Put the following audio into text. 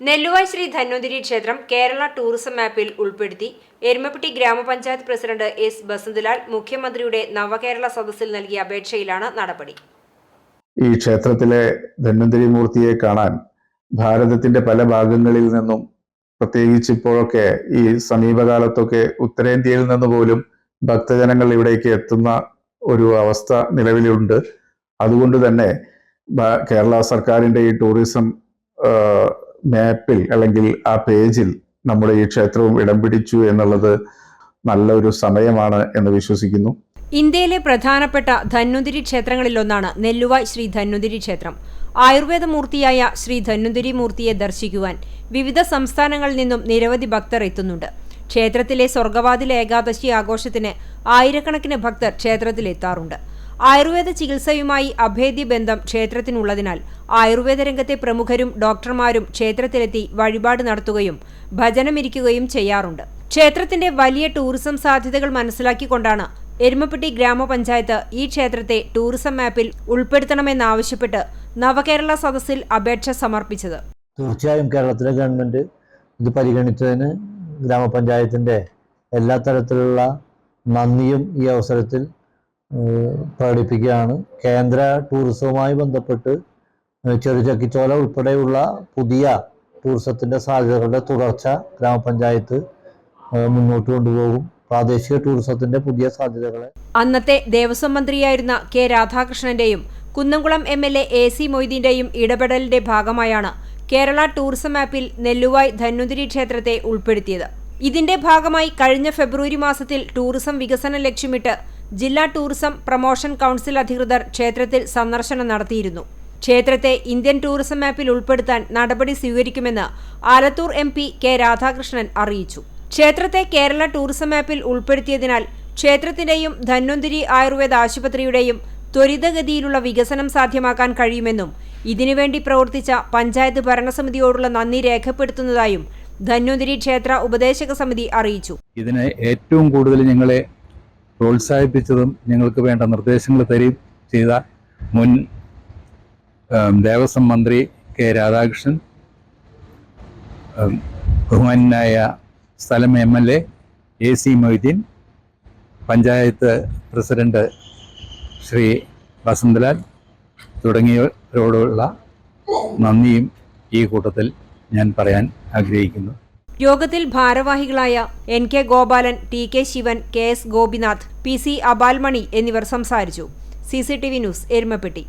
നെല്ലുവായ് ശ്രീ ധന്വന്തിരി ക്ഷേത്രം കേരള ടൂറിസം മാപ്പിൽ ഉൾപ്പെടുത്തി. എരുമപ്പെട്ടി ഗ്രാമപഞ്ചായത്ത് പ്രസിഡന്റ് എസ് ബസന്തലാൽ മുഖ്യമന്ത്രിയുടെ നവകേരള സദസ്സിൽ നൽകിയ അപേക്ഷയിലാണ് നടപടി. ഈ ക്ഷേത്രത്തിലെ ധന്വന്തിരി മൂർത്തിയെ കാണാൻ ഭാരതത്തിന്റെ പല ഭാഗങ്ങളിൽ നിന്നും പ്രത്യേകിച്ച് ഇപ്പോഴൊക്കെ ഈ സമീപകാലത്തൊക്കെ ഉത്തരേന്ത്യയിൽ നിന്ന് പോലും ഭക്തജനങ്ങൾ ഇവിടേക്ക് എത്തുന്ന ഒരു അവസ്ഥ നിലവിലുണ്ട്. അതുകൊണ്ട് തന്നെ കേരള സർക്കാരിന്റെ ഈ ടൂറിസം മാപ്പിൽ അല്ലെങ്കിൽ ആ പേജിൽ നമ്മുടെ ഈ ക്ഷേത്രവും ഇടം പിടിച്ചു എന്നുള്ളത് നല്ലൊരു സമയമാണ് എന്ന് വിശ്വസിക്കുന്നു. ഇന്ത്യയിലെ പ്രധാനപ്പെട്ട ധന്വന്തിരി ക്ഷേത്രങ്ങളിലൊന്നാണ് നെല്ലുവായ് ശ്രീ ധന്വന്തിരി ക്ഷേത്രം. ആയുർവേദ മൂർത്തിയായ ശ്രീ ധന്വന്തിരി മൂർത്തിയെ ദർശിക്കുവാൻ വിവിധ സംസ്ഥാനങ്ങളിൽ നിന്നും നിരവധി ഭക്തർ എത്തുന്നുണ്ട്. ക്ഷേത്രത്തിലെ സ്വർഗവാതിൽ ഏകാദശി ആഘോഷത്തിന് ആയിരക്കണക്കിന് ഭക്തർ ക്ഷേത്രത്തിലെത്താറുണ്ട്. ആയുർവേദ ചികിത്സയുമായി അഭേദ്യ ബന്ധം ക്ഷേത്രത്തിനുള്ളതിനാൽ ആയുർവേദ രംഗത്തെ പ്രമുഖരും ഡോക്ടർമാരും ക്ഷേത്രത്തിലെത്തി വഴിപാട് നടത്തുകയും ഭജനമിരിക്കുകയും ചെയ്യാറുണ്ട്. ക്ഷേത്രത്തിന്റെ വലിയ ടൂറിസം സാധ്യതകൾ മനസ്സിലാക്കിക്കൊണ്ടാണ് എരുമപ്പെട്ടി ഗ്രാമപഞ്ചായത്ത് ഈ ക്ഷേത്രത്തെ ടൂറിസം മാപ്പിൽ ഉൾപ്പെടുത്തണമെന്നാവശ്യപ്പെട്ട് നവകേരള സദസ്സിൽ അപേക്ഷ സമർപ്പിച്ചത്. തീർച്ചയായും കേരളത്തിലെ ഗവൺമെന്റ് ഇത് പരിഗണിച്ചതിന് ഗ്രാമപഞ്ചായത്തിന്റെ എല്ലാ തരത്തിലുള്ള നന്ദിയും ഈ അവസരത്തിൽ പ്രകടിപ്പിക്കുകയാണ് കേന്ദ്ര ടൂറിസവുമായി ബന്ധപ്പെട്ട് ചെറുചക്കിച്ചോല ഉൾപ്പെടെയുള്ള പുതിയ ടൂറിസത്തിന്റെ സാധ്യതകളുടെ തുടർച്ച ഗ്രാമപഞ്ചായത്ത് മുന്നോട്ട് കൊണ്ടുപോകും. പ്രാദേശിക ടൂറിസത്തിന്റെ പുതിയ സാധ്യതകളെ അന്നത്തെ ദേവസ്വം മന്ത്രിയായിരുന്ന K രാധാകൃഷ്ണന്റെയും Kunnamkulam M L A A C മൊയ്തീന്റെയും ഇടപെടലിന്റെ ഭാഗമായാണ് കേരള ടൂറിസം ആപ്പിൽ നെല്ലുവായ് ധന്വന്തിരി ക്ഷേത്രത്തെ ഉൾപ്പെടുത്തിയത്. ഇതിന്റെ ഭാഗമായി കഴിഞ്ഞ ഫെബ്രുവരി മാസത്തിൽ ടൂറിസം വികസനം ലക്ഷ്യമിട്ട് ജില്ലാ ടൂറിസം പ്രൊമോഷൻ കൗൺസിൽ അധികൃതർ ക്ഷേത്രത്തിൽ സന്ദർശനം നടത്തിയിരുന്നു. ക്ഷേത്രത്തെ ഇന്ത്യൻ ടൂറിസം മാപ്പിൽ ഉൾപ്പെടുത്താൻ നടപടി സ്വീകരിക്കുമെന്ന് Alathur M P K Radhakrishnan അറിയിച്ചു. ക്ഷേത്രത്തെ കേരള ടൂറിസം മാപ്പിൽ ഉൾപ്പെടുത്തിയതിനാൽ ക്ഷേത്രത്തിന്റെയും ധന്വന്തിരി ആയുർവേദ ആശുപത്രിയുടെയും ത്വരിതഗതിയിലുള്ള വികസനം സാധ്യമാക്കാൻ കഴിയുമെന്നും ഇതിനുവേണ്ടി പ്രവർത്തിച്ച പഞ്ചായത്ത് ഭരണസമിതിയോടുള്ള നന്ദി രേഖപ്പെടുത്തുന്നതായും ധന്വന്തിരി ക്ഷേത്ര ഉപദേശക സമിതി അറിയിച്ചു. ഇതിനെ ഏറ്റവും കൂടുതൽ ഞങ്ങളെ പ്രോത്സാഹിപ്പിച്ചതും ഞങ്ങൾക്ക് വേണ്ട നിർദ്ദേശങ്ങൾ തരികയും ചെയ്ത മുൻ ദേവസ്വം മന്ത്രി കെ രാധാകൃഷ്ണൻ ബഹുമാനായ സ്ഥലം M L A A C Moideen panchayat president Shri Vasanthalal തുടങ്ങിയവരോടുള്ള നന്ദിയും ഈ കൂട്ടത്തിൽ ഞാൻ പറയാൻ ആഗ്രഹിക്കുന്നു. യോഗത്തിൽ ഭാരവാഹികളായ N K Gopalan T K Shivan K S Gopinath P C Abalmani എന്നിവർ സംസാരിച്ചു. C C T V news Erumapetty.